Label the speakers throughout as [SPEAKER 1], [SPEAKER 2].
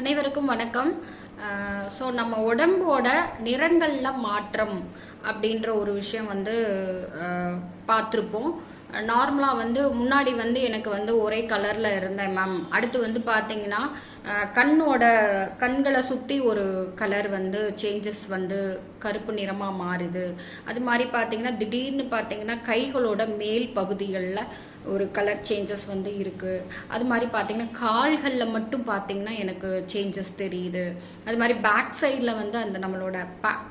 [SPEAKER 1] அனைவருக்கும் வணக்கம். ஸோ நம்ம உடம்போட நிறங்களில் மாற்றம் அப்படின்ற ஒரு விஷயம் வந்து பார்த்துருப்போம். நார்மலாக வந்து முன்னாடி வந்து எனக்கு வந்து ஒரே கலரில் இருந்தேன் மேம் அடுத்து வந்து பார்த்தீங்கன்னா கண்ணோட கண்களை சுற்றி ஒரு கலர் வந்து சேஞ்சஸ் வந்து கருப்பு நிறமாக மாறுது. அது மாதிரி பார்த்தீங்கன்னா திடீர்னு பார்த்தீங்கன்னா கைகளோட மேல் பகுதிகளில் ஒரு கலர் சேஞ்சஸ் வந்து இருக்குது அது மாதிரி பார்த்தீங்கன்னா கால்களில் மட்டும் பார்த்தீங்கன்னா எனக்கு சேஞ்சஸ் தெரியுது. அது மாதிரி பேக் சைடில் வந்து அந்த நம்மளோட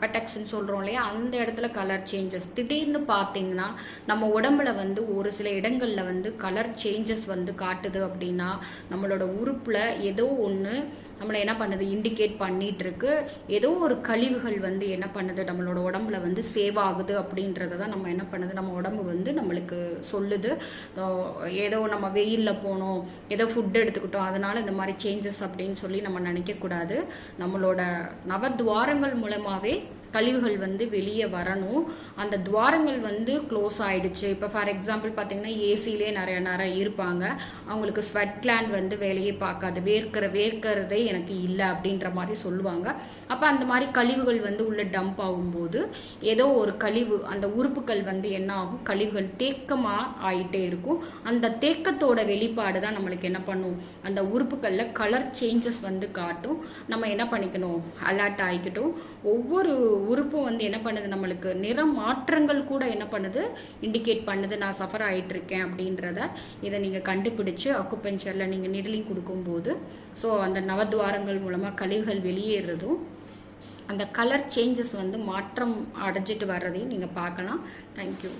[SPEAKER 1] பெட்டக்ஸ்ன்னு சொல்கிறோம் இல்லையா அந்த இடத்துல கலர் சேஞ்சஸ் திடீர்னு பார்த்தீங்கன்னா நம்ம உடம்புல வந்து ஒரு சில இடங்களில் வந்து கலர் சேஞ்சஸ் வந்து காட்டுது அப்படின்னா நம்மளோட உறுப்பில் ஏதோ ஒன்று நம்மளை என்ன பண்ணுது? இண்டிகேட் பண்ணிட்டு இருக்கு ஏதோ ஒரு கழிவுகள் வந்து என்ன பண்ணுது? நம்மளோட உடம்புல வந்து சேவ் ஆகுது அப்படின்றத தான் நம்ம என்ன பண்ணுது? நம்ம உடம்பு வந்து நம்மளுக்கு சொல்லுது. ஏதோ நம்ம வெயிலில் போனோம் ஏதோ ஃபுட் எடுத்துக்கிட்டோம் அதனால இந்த மாதிரி சேஞ்சஸ் அப்படின்னு சொல்லி நம்ம நினைக்கக்கூடாது. நம்மளோட நவத்வாரங்கள் மூலமாகவே கழிவுகள் வந்து வெளியே வரணும். அந்த துவாரங்கள் வந்து க்ளோஸ் ஆயிடுச்சு. இப்போ ஃபார் எக்ஸாம்பிள் பார்த்தீங்கன்னா ஏசிலே நிறைய நிறைய இருப்பாங்க. அவங்களுக்கு ஸ்வெட் கிளாண்ட் வந்து வேலையே பார்க்காது. வேர்க்கிற வேர்க்கிறதே எனக்கு இல்லை அப்படின்ற மாதிரி சொல்லுவாங்க. அப்போ அந்த மாதிரி கழிவுகள் வந்து உள்ள டம்ப் ஆகும்போது ஏதோ ஒரு கழிவு அந்த உறுப்புகள் வந்து என்ன ஆகும்? கழிவுகள் தேக்கமாக ஆயிட்டே இருக்கும். அந்த தேக்கத்தோட வெளிப்பாடு தான் நம்மளுக்கு என்ன பண்ணும்? அந்த உறுப்புகளில் கலர் சேஞ்சஸ் வந்து காட்டும். நம்ம என்ன பண்ணிக்கணும்? அலர்ட் ஆகிக்கட்டும் ஒவ்வொரு உறுப்பும் வந்து என்ன பண்ணுது நம்மளுக்கு? நிற மாற்றங்கள் கூட என்ன பண்ணுது? இண்டிகேட் பண்ணுது நான் சஃபர் ஆகிட்டு இருக்கேன் அப்படின்றத இதை நீங்கள் கண்டுபிடிச்சு அக்குபெஞ்சரில் நீங்கள் நிடலிங் கொடுக்கும்போது ஸோ அந்த நவத்வாரங்கள் மூலமாக கழிவுகள் வெளியேறதும் அந்த கலர் சேஞ்சஸ் வந்து மாற்றம் அடைஞ்சிட்டு வர்றதையும் நீங்கள் பார்க்கலாம். தேங்க்யூ